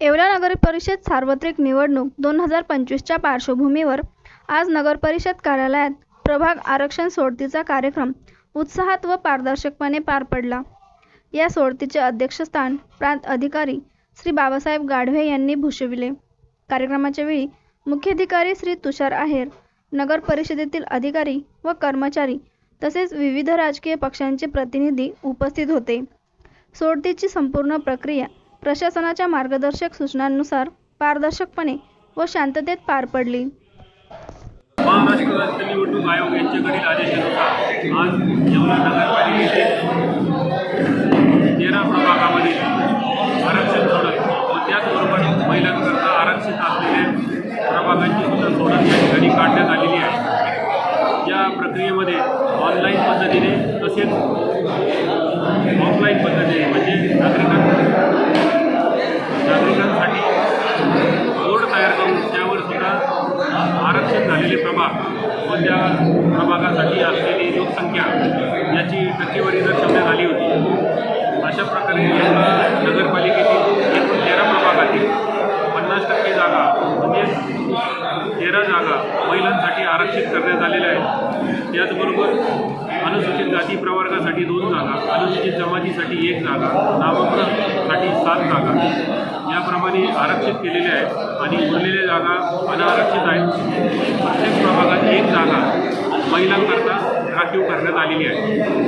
येवला नगर परिषद सार्वत्रिक निवडणूक दोन हजार पंचवीसच्या पार्श्वभूमीवर आज नगर परिषद कार्यालयात प्रभाग आरक्षण सोडतीचा कार्यक्रम उत्साहात व पारदर्शकपणे पार पडला. या सोडतीचे अध्यक्षस्थान प्रांत अधिकारी श्री बाबासाहेब गाढवे यांनी भूषविले. कार्यक्रमाच्या वेळी मुख्याधिकारी श्री तुषार आहेर नगर परिषदेतील अधिकारी व कर्मचारी तसेच विविध राजकीय पक्षांचे प्रतिनिधी उपस्थित होते. सोडतीची संपूर्ण प्रक्रिया प्रशासनाच्या मार्गदर्शक सूचनांनुसार पारदर्शकपणे व शांततेत पार पडली. महाराष्ट्र राज्य निवडणूक आयोग यांच्याकडील आदेशानुसार आज येवला नगरपालिकेचे तेरा प्रभागामध्ये आरक्षण सोडत व त्याचबरोबर महिलांकरता आरक्षित असलेल्या प्रभागांची सुद्धा सोडत या ठिकाणी काढण्यात आलेली आहे. या प्रक्रियेमध्ये ऑनलाईन पद्धतीने तसेच प्रभाग व त्या प्रभागासाठी असलेली लोकसंख्या याची टक्केवारी दर्शवण्यात आली होती अशा प्रकारे नगरपालिकेतील एकूण तेरा प्रभागातील पन्नास टक्के जागा म्हणजे तेरा जागा महिलांसाठी आरक्षित करण्यात आलेल्या आहेत. त्याचबरोबर अनुसूचित जाती प्रवर्गासाठी दोन जागा अनुसूचित जमातीसाठी एक जागा नामकरणसाठी सात जागा याप्रमाणे आरक्षित केलेल्या आहेत आणि उरलेल्या जागा अनारक्षित आहेत. जागा महिलांकरता राखीव करण्यात आलेली आहे.